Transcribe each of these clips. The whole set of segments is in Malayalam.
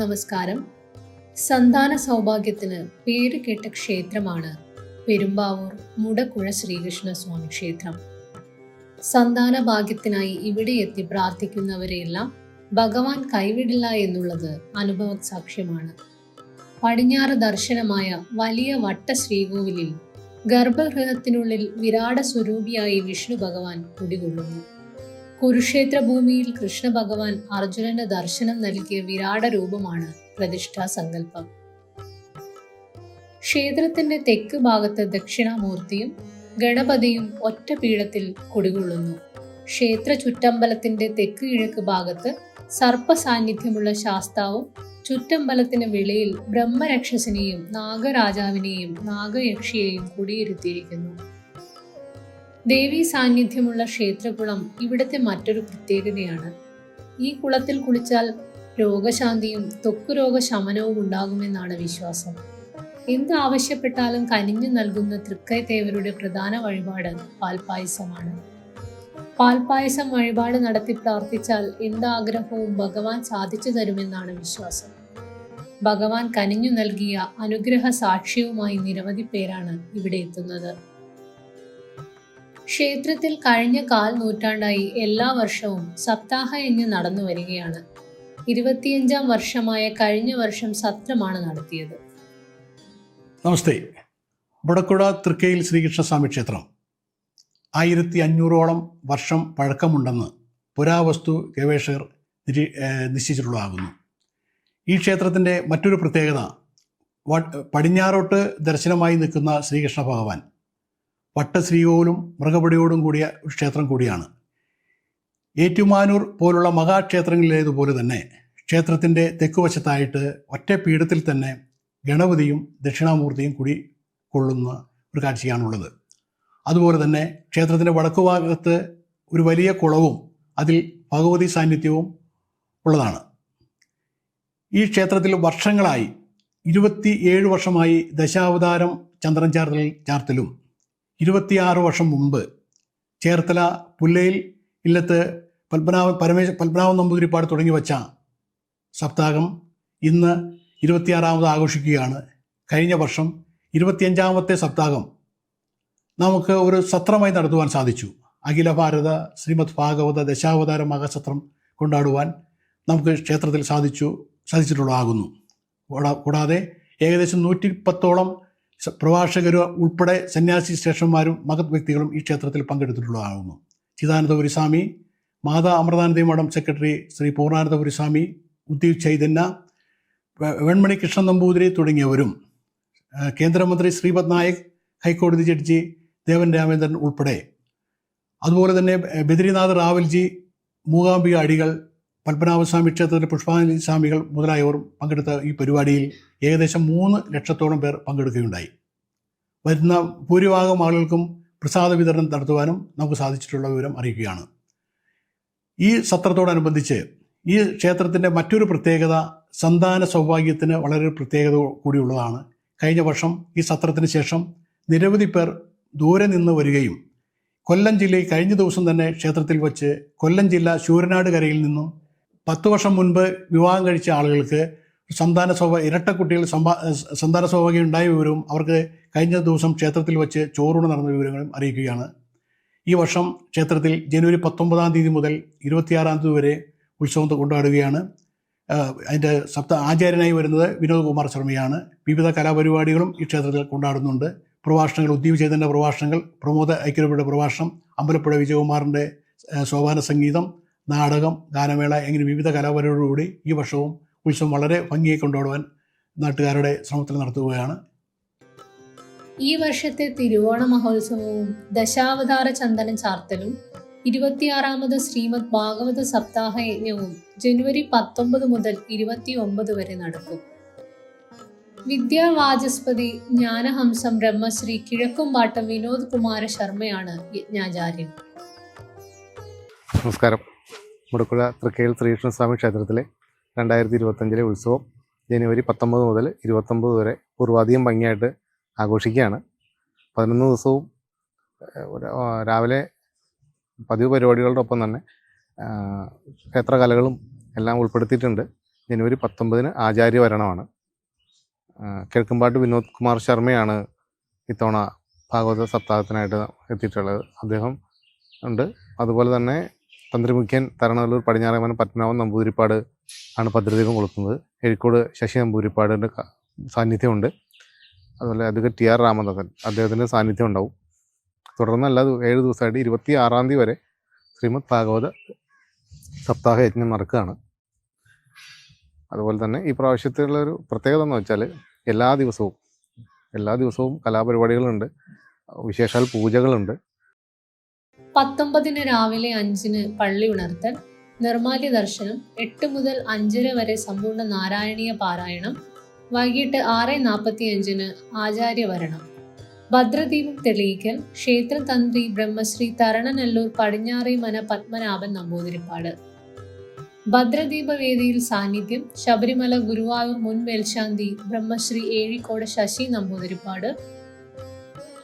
നമസ്കാരം. സന്താന സൗഭാഗ്യത്തിന് പേര് കേട്ട ക്ഷേത്രമാണ് പെരുമ്പാവൂർ മുടക്കുഴ ശ്രീകൃഷ്ണ സ്വാമി ക്ഷേത്രം. സന്താന ഭാഗ്യത്തിനായി ഇവിടെ എത്തി പ്രാർത്ഥിക്കുന്നവരെയെല്ലാം ഭഗവാൻ കൈവിടില്ല എന്നുള്ളത് അനുഭവ സാക്ഷ്യമാണ് പടിഞ്ഞാറ് ദർശനമായ വലിയ വട്ട ശ്രീകോവിലിൽ ഗർഭഗൃഹത്തിനുള്ളിൽ വിരാട സ്വരൂപിയായി വിഷ്ണു ഭഗവാൻ കുടികൊള്ളുന്നു. കുരുക്ഷേത്ര ഭൂമിയിൽ കൃഷ്ണ ഭഗവാൻ അർജുനന് ദർശനം നൽകിയ വിരാട രൂപമാണ് പ്രതിഷ്ഠാ സങ്കല്പം ക്ഷേത്രത്തിന്റെ തെക്ക് ഭാഗത്ത് ദക്ഷിണാമൂർത്തിയും ഗണപതിയും ഒറ്റ പീഠത്തിൽ കുടികൊള്ളുന്നു. ക്ഷേത്ര ചുറ്റമ്പലത്തിന്റെ തെക്ക് കിഴക്ക് ഭാഗത്ത് സർപ്പ സാന്നിധ്യമുള്ള ശാസ്താവും ചുറ്റമ്പലത്തിന് വെളിയിൽ ബ്രഹ്മരക്ഷസിനെയും നാഗരാജാവിനെയും നാഗയക്ഷിയെയും കുടിയിരുത്തിയിരിക്കുന്നു. ദേവീ സാന്നിധ്യമുള്ള ക്ഷേത്രകുളം ഇവിടുത്തെ മറ്റൊരു പ്രത്യേകതയാണ്. ഈ കുളത്തിൽ കുളിച്ചാൽ രോഗശാന്തിയും തൊക്കു രോഗശമനവും ഉണ്ടാകുമെന്നാണ് വിശ്വാസം. എന്ത് ആവശ്യപ്പെട്ടാലും കനിഞ്ഞു നൽകുന്ന തൃക്കൈത്തേവരുടെ പ്രധാന വഴിപാട് പാൽപായസമാണ് പാൽപായസം വഴിപാട് നടത്തി പ്രാർത്ഥിച്ചാൽ എന്താഗ്രഹവും ഭഗവാൻ സാധിച്ചു തരുമെന്നാണ് വിശ്വാസം. ഭഗവാൻ കനിഞ്ഞു നൽകിയ അനുഗ്രഹ സാക്ഷ്യവുമായി നിരവധി പേരാണ് ഇവിടെ എത്തുന്നത്. ക്ഷേത്രത്തിൽ കഴിഞ്ഞ കാൽ നൂറ്റാണ്ടായി എല്ലാ വർഷവും സപ്താഹ യജ്ഞം നടന്നു വരികയാണ്. ഇരുപത്തിയഞ്ചാം വർഷമായ കഴിഞ്ഞ വർഷം സത്രമാണ് നടത്തിയത്. നമസ്തേ. ബുടക്കുട തൃക്കയിൽ ശ്രീകൃഷ്ണസ്വാമി ക്ഷേത്രം. ആയിരത്തി അഞ്ഞൂറോളം വർഷം പഴക്കമുണ്ടെന്ന് പുരാവസ്തു ഗവേഷകർ നിശ്ചയിച്ചിട്ടുള്ളതാകുന്നു. ഈ ക്ഷേത്രത്തിന്റെ മറ്റൊരു പ്രത്യേകത പടിഞ്ഞാറോട്ട് ദർശനമായി നിൽക്കുന്ന ശ്രീകൃഷ്ണ ഭഗവാൻ. വട്ടശ്രീകോലും മൃഗപടിയോടും കൂടിയ ക്ഷേത്രം കൂടിയാണ്. ഏറ്റുമാനൂർ പോലുള്ള മഹാക്ഷേത്രങ്ങളിലേതുപോലെ തന്നെ ക്ഷേത്രത്തിന്റെ തെക്കുവശത്തായിട്ട് ഒറ്റ പീഠത്തിൽ തന്നെ ഗണപതിയും ദക്ഷിണാമൂർത്തിയും കൂടി കൊള്ളുന്ന ഒരു കാഴ്ചയാണുള്ളത്. അതുപോലെ തന്നെ ക്ഷേത്രത്തിന്റെ വടക്കുഭാഗത്ത് ഒരു വലിയ കുളവും അതിൽ ഭഗവതി സാന്നിധ്യവും ഉള്ളതാണ്. ഈ ക്ഷേത്രത്തിൽ വർഷങ്ങളായി ഇരുപത്തി ഏഴ് വർഷമായി ദശാവതാരം ചന്ദ്രൻ ചാർത്തൽ ചാർത്തലും ഇരുപത്തിയാറ് വർഷം മുമ്പ് ചേർത്തല പുല്ലയിൽ ഇല്ലത്ത് പത്മനാഭ പരമേശ്വര പത്മനാഭൻ നമ്പൂതിരിപ്പാട് തുടങ്ങി വച്ച സപ്താഹം ഇന്ന് ഇരുപത്തിയാറാമത് ആഘോഷിക്കുകയാണ്. കഴിഞ്ഞ വർഷം ഇരുപത്തിയഞ്ചാമത്തെ സപ്താഹം നമുക്ക് ഒരു സത്രമായി നടത്തുവാൻ സാധിച്ചു. അഖില ഭാരത ശ്രീമദ് ഭാഗവത ദശാവതാര മഹാസത്രം കൊണ്ടാടുവാൻ നമുക്ക് ക്ഷേത്രത്തിൽ സാധിച്ചു സാധിച്ചിട്ടുള്ളതാകുന്നു. കൂടാ- കൂടാതെ ഏകദേശം നൂറ്റി പത്തോളം പ്രഭാഷകർ ഉൾപ്പെടെ സന്യാസി ശ്രേഷ്ഠന്മാരും മഹത് വ്യക്തികളും ഈ ക്ഷേത്രത്തിൽ പങ്കെടുത്തിട്ടുള്ളതാകുന്നു. ചിദാനന്ദപുരി സ്വാമി മാതാ അമൃതാനന്ദി മഠം സെക്രട്ടറി ശ്രീ പൂർണാനന്ദപുരി സ്വാമി ഉദ്ദീപ് ചൈതന്യ വെൺമണി കൃഷ്ണൻ നമ്പൂതിരി തുടങ്ങിയവരും കേന്ദ്രമന്ത്രി ശ്രീപദ് നായക് ഹൈക്കോടതി ജഡ്ജി ദേവൻ രാമേന്ദ്രൻ ഉൾപ്പെടെ. അതുപോലെ തന്നെ ബദ്രിനാഥ് റാവൽജി മൂകാംബിക അടികൾ പത്മനാഭസ്വാമി ക്ഷേത്രത്തിലെ പുഷ്പാഞ്ജലി സ്വാമികൾ മുതലായവർ പങ്കെടുത്ത ഈ പരിപാടിയിൽ ഏകദേശം മൂന്ന് ലക്ഷത്തോളം പേർ പങ്കെടുക്കുകയുണ്ടായി. വരുന്ന ഭൂരിഭാഗം ആളുകൾക്കും പ്രസാദ വിതരണം നടത്തുവാനും നമുക്ക് സാധിച്ചിട്ടുള്ള വിവരം അറിയിക്കുകയാണ്. ഈ സത്രത്തോടനുബന്ധിച്ച് ഈ ക്ഷേത്രത്തിന്റെ മറ്റൊരു പ്രത്യേകത സന്താന സൗഭാഗ്യത്തിന് വളരെ പ്രത്യേകത കൂടിയുള്ളതാണ് കഴിഞ്ഞ വർഷം ഈ സത്രത്തിന് ശേഷം നിരവധി പേർ ദൂരെ നിന്ന് വരികയും കൊല്ലം ജില്ലയിൽ കഴിഞ്ഞ ദിവസം തന്നെ ക്ഷേത്രത്തിൽ വച്ച് കൊല്ലം ജില്ല ശൂരനാട് കരയിൽ നിന്നും പത്ത് വർഷം മുൻപ് വിവാഹം കഴിച്ച ആളുകൾക്ക് സന്താന സ്വഭാവ ഇരട്ട കുട്ടികൾ സമ്പാ സന്താന സ്വഭാവം ഉണ്ടായ വിവരവും അവർക്ക് കഴിഞ്ഞ ദിവസം ക്ഷേത്രത്തിൽ വെച്ച് ചോറൂണ് നടന്ന വിവരങ്ങളും അറിയിക്കുകയാണ്. ഈ വർഷം ക്ഷേത്രത്തിൽ ജനുവരി പത്തൊമ്പതാം തീയതി മുതൽ ഇരുപത്തിയാറാം തീയതി വരെ ഉത്സവം കൊണ്ടാടുകയാണ്. അതിന്റെ സപ്ത ആചാര്യനായി വരുന്നത് വിനോദ് കുമാർ ശർമ്മയാണ്. വിവിധ കലാപരിപാടികളും ഈ ക്ഷേത്രത്തിൽ കൊണ്ടാടുന്നുണ്ട്. പ്രഭാഷണങ്ങൾ ഉദ്ദീപ് ചേതന്റെ പ്രഭാഷണങ്ങൾ പ്രമോദ ഐക്യരൂപയുടെ പ്രഭാഷണം അമ്പലപ്പുഴ വിജയകുമാറിന്റെ സോപാന സംഗീതം നാടകം ഗാനമേള എങ്ങനെ വിവിധ കലാപരിപാടികളോടുകൂടി ഈ വർഷവും ഉത്സവം വളരെ ഭംഗിയായി കൊണ്ടുപോകാൻ നാട്ടുകാരുടെ ശ്രമത്തിൽ നടത്തുകയാണ്. ഈ വർഷത്തെ തിരുവോണ മഹോത്സവവും ദശാവതാര ചന്ദന ചാർത്തലും ഇരുപത്തിയാറാമത് ശ്രീമദ് ഭാഗവത സപ്താഹ യജ്ഞവും ജനുവരി പത്തൊമ്പത് മുതൽ ഇരുപത്തി ഒമ്പത് വരെ നടക്കും. വിദ്യാവാചസ്പതി ജ്ഞാനഹംസം ബ്രഹ്മശ്രീ കിഴക്കുംപാട്ടം വിനോദ് കുമാര ശർമ്മയാണ് യജ്ഞാചാര്യൻ. നമസ്കാരം. മുടക്കുഴ തൃക്കയിൽ ശ്രീകൃഷ്ണസ്വാമി ക്ഷേത്രത്തിലെ രണ്ടായിരത്തി ഇരുപത്തഞ്ചിലെ ഉത്സവം ജനുവരി പത്തൊമ്പത് മുതൽ ഇരുപത്തൊമ്പത് വരെ പൂർവാധികം ഭംഗിയായിട്ട് ആഘോഷിക്കുകയാണ്. പതിനൊന്ന് ദിവസവും രാവിലെ പതിവ് പരിപാടികളുടെ ഒപ്പം തന്നെ ക്ഷേത്രകലകളും എല്ലാം ഉൾപ്പെടുത്തിയിട്ടുണ്ട്. ജനുവരി പത്തൊമ്പതിന് ആചാര്യ വരണമാണ്. കിഴക്കമ്പാട്ട് വിനോദ് കുമാർ ശർമ്മയാണ് ഇത്തവണ ഭാഗവത സപ്താഹത്തിനായിട്ട് എത്തിയിട്ടുള്ളത്. അദ്ദേഹം ഉണ്ട്. അതുപോലെ തന്നെ തന്ത്രിമുഖ്യൻ തരണല്ലൂർ പടിഞ്ഞാറേമന പത്മനാഭൻ നമ്പൂതിരിപ്പാട് ആണ് ഭദ്രദീപം കൊളുത്തുന്നത് എഴിക്കോട് ശശി നമ്പൂതിരിപ്പാടിന്റെ സാന്നിധ്യമുണ്ട്. അതുപോലെ അധികം ടി ആർ രാമദാസൻ അദ്ദേഹത്തിന്റെ സാന്നിധ്യം ഉണ്ടാവും. തുടർന്ന് എല്ലാ ഏഴ് ദിവസമായിട്ട് ഇരുപത്തി ആറാം തീയതി വരെ ശ്രീമദ് ഭാഗവത സപ്താഹ യജ്ഞം നടക്കുകയാണ്. അതുപോലെ തന്നെ ഈ പ്രാവശ്യത്തിലുള്ള ഒരു പ്രത്യേകത എന്ന് വെച്ചാൽ എല്ലാ ദിവസവും എല്ലാ ദിവസവും കലാപരിപാടികളുണ്ട്. വിശേഷാൽ പൂജകളുണ്ട്. പത്തൊമ്പതിന് രാവിലെ അഞ്ചിന് പള്ളി ഉണർത്തൽ നിർമാല്യ ദർശനം എട്ട് മുതൽ അഞ്ചര വരെ സമ്പൂർണ നാരായണീയ പാരായണം വൈകിട്ട് ആറ് നാൽപ്പത്തി അഞ്ചിന് ആചാര്യവരണം. ഭദ്രദീപം തെളിയിക്കൽ ക്ഷേത്രതന്ത്രി ബ്രഹ്മശ്രീ തരണനല്ലൂർ പടിഞ്ഞാറേമന പത്മനാഭൻ നമ്പൂതിരിപ്പാട്. ഭദ്രദീപവേദിയിൽ സാന്നിധ്യം ശബരിമല ഗുരുവായൂർ മുൻ മേൽശാന്തി Brahmashri Ezhikode Sasi Namboothiripad.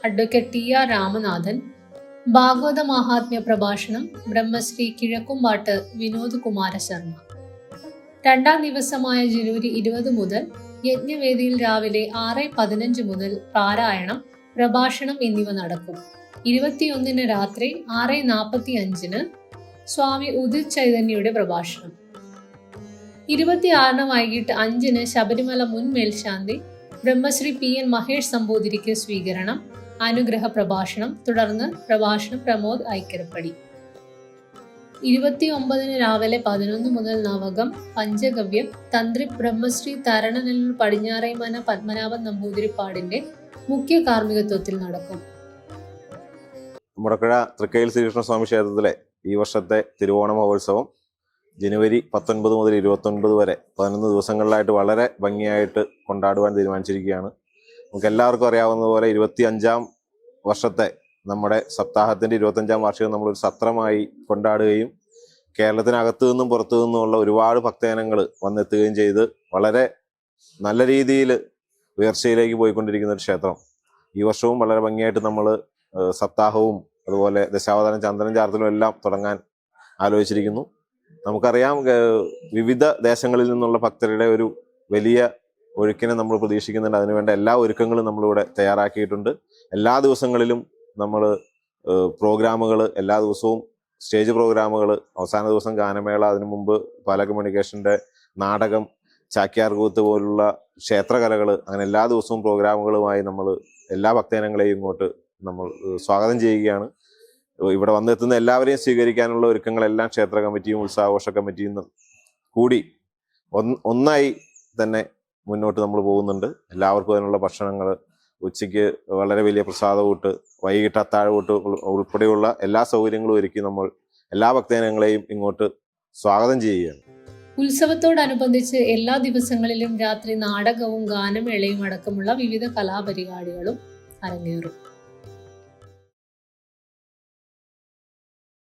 Advocate T R Ramanathan Bhagavata Mahatmya പ്രഭാഷണം ബ്രഹ്മശ്രീ കിഴക്കുംപാട്ട് വിനോദ് കുമാര ശർമ്മ. രണ്ടാം ദിവസമായ ജനുവരി ഇരുപത് മുതൽ യജ്ഞവേദിയിൽ രാവിലെ ആറ് പതിനഞ്ച് മുതൽ പാരായണം പ്രഭാഷണം എന്നിവ നടക്കും. ഇരുപത്തിയൊന്നിന് രാത്രി ആറ് നാൽപ്പത്തി അഞ്ചിന് സ്വാമി ഉദിത് ചൈതന്യയുടെ പ്രഭാഷണം. ഇരുപത്തിയാറിന് വൈകിട്ട് അഞ്ചിന് ശബരിമല മുൻ മേൽശാന്തി ബ്രഹ്മശ്രീ പി എൻ മഹേഷ് സമ്പൂതിരിക്ക് സ്വീകരണം അനുഗ്രഹ പ്രഭാഷണം. തുടർന്ന് പ്രഭാഷണം പ്രമോദ് ഐക്കരപ്പടി ഇരുപത്തി ഒമ്പതിന് രാവിലെ പതിനൊന്ന് മുതൽ നവകം പഞ്ചഗവ്യം തന്ത്രി ബ്രഹ്മശ്രീ തരണനെല്ലൂർ പടിഞ്ഞാറേമന പത്മനാഭൻ നമ്പൂതിരിപ്പാടിന്റെ മുഖ്യ കാർമ്മികത്വത്തിൽ നടക്കും. മുടക്കുഴ തൃക്കയിൽ ശ്രീകൃഷ്ണസ്വാമി ക്ഷേത്രത്തിലെ ഈ വർഷത്തെ തിരുവോണ മഹോത്സവം ജനുവരി പത്തൊൻപത് മുതൽ ഇരുപത്തൊൻപത് വരെ പതിനൊന്ന് ദിവസങ്ങളിലായിട്ട് വളരെ ഭംഗിയായിട്ട് കൊണ്ടാടുവാൻ തീരുമാനിച്ചിരിക്കുകയാണ്. നമുക്ക് എല്ലാവർക്കും അറിയാവുന്നതുപോലെ ഇരുപത്തി അഞ്ചാം വർഷത്തെ നമ്മുടെ സപ്താഹത്തിന്റെ ഇരുപത്തഞ്ചാം വാർഷികം നമ്മളൊരു സത്രമായി കൊണ്ടാടുകയും കേരളത്തിനകത്തു നിന്നും പുറത്തു നിന്നുമുള്ള ഒരുപാട് ഭക്തജനങ്ങൾ വന്നെത്തുകയും ചെയ്ത് വളരെ നല്ല രീതിയിൽ ഉയർച്ചയിലേക്ക് പോയിക്കൊണ്ടിരിക്കുന്ന ഒരു ക്ഷേത്രം. ഈ വർഷവും വളരെ ഭംഗിയായിട്ട് നമ്മൾ സപ്താഹവും അതുപോലെ ദശാവതാരം ചന്ദ്രൻ ചാർത്തലും എല്ലാം തുടങ്ങാൻ ആലോചിച്ചിരിക്കുന്നു. നമുക്കറിയാം വിവിധ ദേശങ്ങളിൽ നിന്നുള്ള ഭക്തരുടെ ഒരു വലിയ ഒഴുക്കിനെ നമ്മൾ പ്രതീക്ഷിക്കുന്നുണ്ട് അതിനുവേണ്ട എല്ലാ ഒരുക്കങ്ങളും നമ്മളിവിടെ തയ്യാറാക്കിയിട്ടുണ്ട്. എല്ലാ ദിവസങ്ങളിലും നമ്മൾ പ്രോഗ്രാമുകൾ എല്ലാ ദിവസവും സ്റ്റേജ് പ്രോഗ്രാമുകൾ അവസാന ദിവസം ഗാനമേള അതിനു മുമ്പ് പാല കമ്മ്യൂണിക്കേഷന്റെ നാടകം ചാക്യാർകൂത്ത് പോലുള്ള ക്ഷേത്രകലകൾ അങ്ങനെ എല്ലാ ദിവസവും പ്രോഗ്രാമുകളുമായി നമ്മൾ എല്ലാ ഭക്തജനങ്ങളെയും ഇങ്ങോട്ട് നമ്മൾ സ്വാഗതം ചെയ്യുകയാണ്. ഇവിടെ വന്നെത്തുന്ന എല്ലാവരെയും സ്വീകരിക്കാനുള്ള ഒരുക്കങ്ങളെല്ലാം ക്ഷേത്ര കമ്മിറ്റിയും ഉത്സവാഘോഷ കമ്മിറ്റിയും കൂടി ഒന്നായി തന്നെ മുന്നോട്ട് നമ്മൾ പോകുന്നുണ്ട്. എല്ലാവർക്കും അതിനുള്ള ഭക്ഷണങ്ങൾ ഉച്ചയ്ക്ക് വളരെ വലിയ പ്രസാദകൂട്ട് വൈകിട്ട് അത്താഴകൂട്ട് ഉൾപ്പെടെയുള്ള എല്ലാ സൗകര്യങ്ങളും ഒരുക്കി നമ്മൾ എല്ലാ ഭക്തജനങ്ങളെയും ഇങ്ങോട്ട് സ്വാഗതം ചെയ്യുകയാണ്. ഉത്സവത്തോടനുബന്ധിച്ച് എല്ലാ ദിവസങ്ങളിലും രാത്രി നാടകവും ഗാനമേളയും അടക്കമുള്ള വിവിധ കലാപരിപാടികളും അരങ്ങേറും.